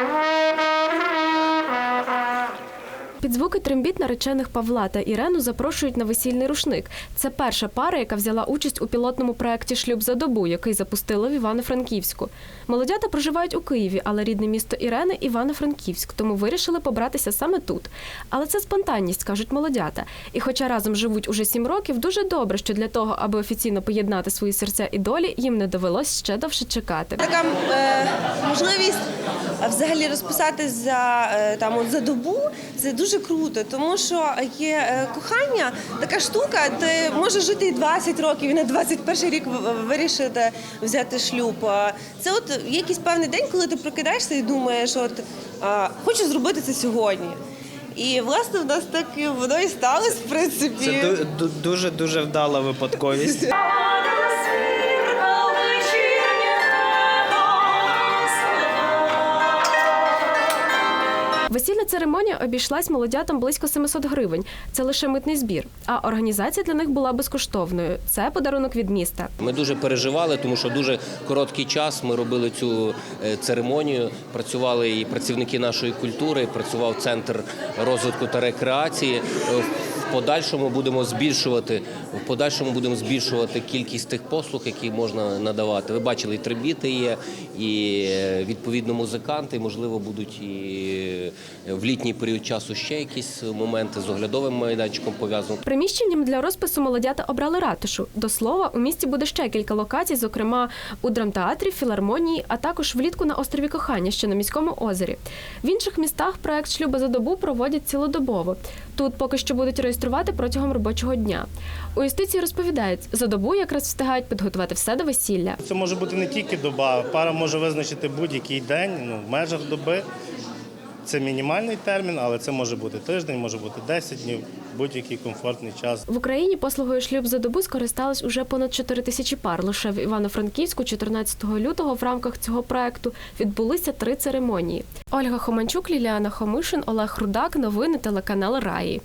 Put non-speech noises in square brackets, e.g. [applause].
Bye. [laughs] Під звуки трембіт наречених Павла та Ірену запрошують на весільний рушник. Це перша пара, яка взяла участь у пілотному проєкті Шлюб за добу, який запустили в Івано-Франківську. Молодята проживають у Києві, але рідне місто Ірени Івано-Франківськ, тому вирішили побратися саме тут. Але це спонтанність, кажуть молодята. І хоча разом живуть уже сім років, дуже добре, що для того, аби офіційно поєднати свої серця і долі, їм не довелось ще довше чекати. Така е, можливість взагалі розписатись за е, там за добу це дуже круто, тому що є е, кохання, така штука, ти можеш жити і 20 років, і на 21 рік вирішити взяти шлюб. Це от якийсь певний день, коли ти прокидаєшся і думаєш, от хочу зробити це сьогодні. І власне в нас так воно і сталося, в принципі. Це ду- ду- дуже дуже вдала випадковість. [laughs] Весільна церемонія обійшлась молодятам близько 700 гривень. Це лише митний збір. А організація для них була безкоштовною. Це подарунок від міста. Ми дуже переживали, тому що дуже короткий час ми робили цю е, церемонію. Працювали і працівники нашої культури, працював центр розвитку та рекреації. Е, подальшому будемо збільшувати в подальшому будемо збільшувати кількість тих послуг, які можна надавати. Ви бачили, і трибіти є, і е, відповідно музиканти. Можливо, будуть і в літній період часу ще якісь моменти з оглядовим майданчиком пов'язано. Приміщенням для розпису молодята обрали ратушу. До слова, у місті буде ще кілька локацій, зокрема у драмтеатрі, філармонії, а також влітку на острові Кохання, що на міському озері. В інших містах проект шлюби за добу проводять цілодобово. Тут поки що будуть реєструвати протягом робочого дня. У юстиції розповідають, за добу якраз встигають підготувати все до весілля. Це може бути не тільки доба, пара може визначити будь-який день ну, в межах доби. Це мінімальний термін, але це може бути тиждень, може бути 10 днів, будь-який комфортний час. В Україні послугою шлюб за добу скористались уже понад 4 тисячі пар. Лише в Івано-Франківську 14 лютого в рамках цього проекту відбулися три церемонії. Ольга Хоманчук, Ліліана Хомишин, Олег Рудак. Новини телеканал Раї.